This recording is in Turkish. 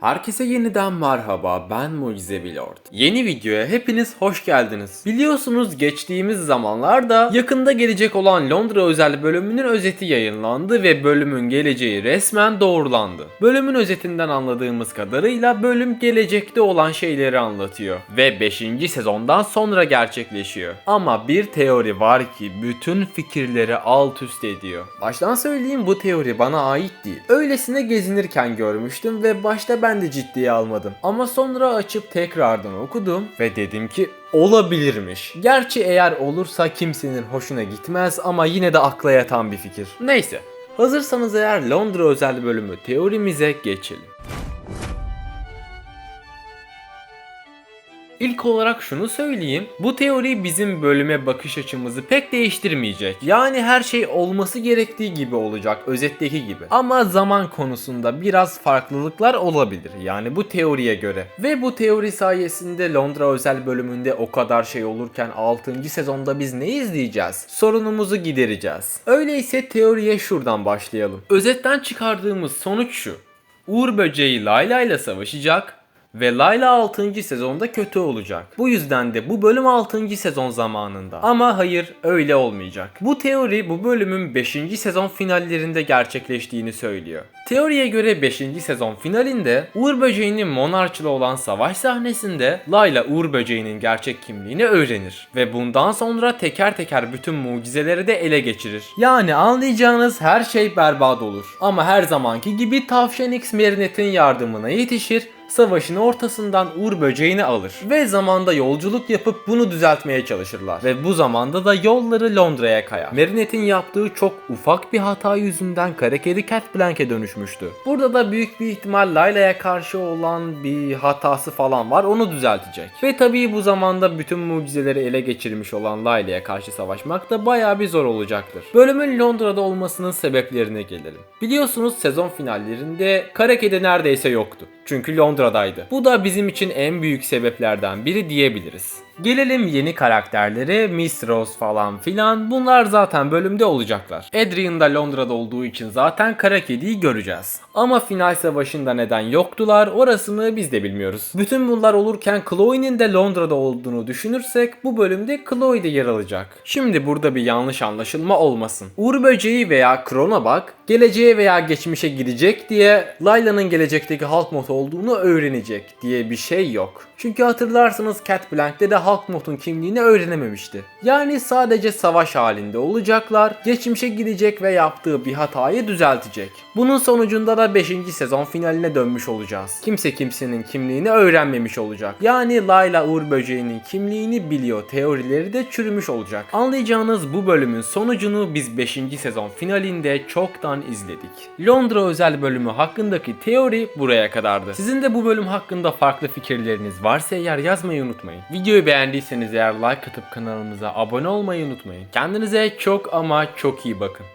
Herkese yeniden merhaba ben Mucizevi Lord. Yeni videoya hepiniz hoş geldiniz. Biliyorsunuz geçtiğimiz zamanlarda yakında gelecek olan Londra özel bölümünün özeti yayınlandı ve bölümün geleceği resmen doğrulandı. Bölümün özetinden anladığımız kadarıyla bölüm gelecekte olan şeyleri anlatıyor ve 5. sezondan sonra gerçekleşiyor. Ama bir teori var ki bütün fikirleri alt üst ediyor. Baştan söyleyeyim bu teori bana ait değil. Öylesine gezinirken görmüştüm ve başta ben de ciddiye almadım. Ama sonra açıp tekrardan okudum ve dedim ki olabilirmiş. Gerçi eğer olursa kimsenin hoşuna gitmez ama yine de akla yatan bir fikir. Neyse. Hazırsanız eğer Londra özel bölümü teorimize geçelim. İlk olarak şunu söyleyeyim. Bu teori bizim bölüme bakış açımızı pek değiştirmeyecek. Yani her şey olması gerektiği gibi olacak özetteki gibi. Ama zaman konusunda biraz farklılıklar olabilir. Yani bu teoriye göre. Ve bu teori sayesinde Londra özel bölümünde o kadar şey olurken 6. sezonda biz ne izleyeceğiz? Sorunumuzu gidereceğiz. Öyleyse teoriye şuradan başlayalım. Özetten çıkardığımız sonuç şu. Uğur böceği Layla ile savaşacak ve Layla 6. sezonda kötü olacak. Bu yüzden de bu bölüm 6. sezon zamanında. Ama hayır öyle olmayacak. Bu teori bu bölümün 5. sezon finallerinde gerçekleştiğini söylüyor. Teoriye göre 5. sezon finalinde Uğur Böceği'nin Monarch'la olan savaş sahnesinde Layla Uğur Böceği'nin gerçek kimliğini öğrenir. Ve bundan sonra teker teker bütün mucizeleri de ele geçirir. Yani anlayacağınız her şey berbat olur. Ama her zamanki gibi Tavşan X Marinette'in yardımına yetişir savaşın ortasından Uğur böceğini alır ve zamanda yolculuk yapıp bunu düzeltmeye çalışırlar. Ve bu zamanda da yolları Londra'ya kayar. Marinette'in yaptığı çok ufak bir hata yüzünden kara kedi Cat Blank'e dönüşmüştü. Burada da büyük bir ihtimal Layla'ya karşı olan bir hatası falan var onu düzeltecek. Ve tabii bu zamanda bütün mucizeleri ele geçirmiş olan Layla'ya karşı savaşmak da bayağı bir zor olacaktır. Bölümün Londra'da olmasının sebeplerine gelelim. Biliyorsunuz sezon finallerinde kara kedi neredeyse yoktu. Çünkü Londra'daydı. Bu da bizim için en büyük sebeplerden biri diyebiliriz. Gelelim yeni karakterlere, Miss Rose falan filan bunlar zaten bölümde olacaklar. Adrian da Londra'da olduğu için zaten kara kediyi göreceğiz. Ama final savaşında neden yoktular orasını biz de bilmiyoruz. Bütün bunlar olurken Chloe'nin de Londra'da olduğunu düşünürsek bu bölümde Chloe de yer alacak. Şimdi burada bir yanlış anlaşılma olmasın. Uğur böceği veya Kronobak geleceğe veya geçmişe gidecek diye Layla'nın gelecekteki Hulk mod olduğunu öğrenecek diye bir şey yok. Çünkü hatırlarsınız Cat Blank'te de Hulk modun kimliğini öğrenememişti. Yani sadece savaş halinde olacaklar, geçmişe gidecek ve yaptığı bir hatayı düzeltecek. Bunun sonucunda da 5. sezon finaline dönmüş olacağız. Kimse kimsenin kimliğini öğrenmemiş olacak. Yani Layla Uğur Böceği'nin kimliğini biliyor, teorileri de çürümüş olacak. Anlayacağınız bu bölümün sonucunu biz 5. sezon finalinde çoktan izledik. Londra özel bölümü hakkındaki teori buraya kadardı. Sizin de bu bölüm hakkında farklı fikirleriniz varsa eğer yazmayı unutmayın. Videoyu beğendiyseniz eğer like atıp kanalımıza abone olmayı unutmayın. Kendinize çok ama çok iyi bakın.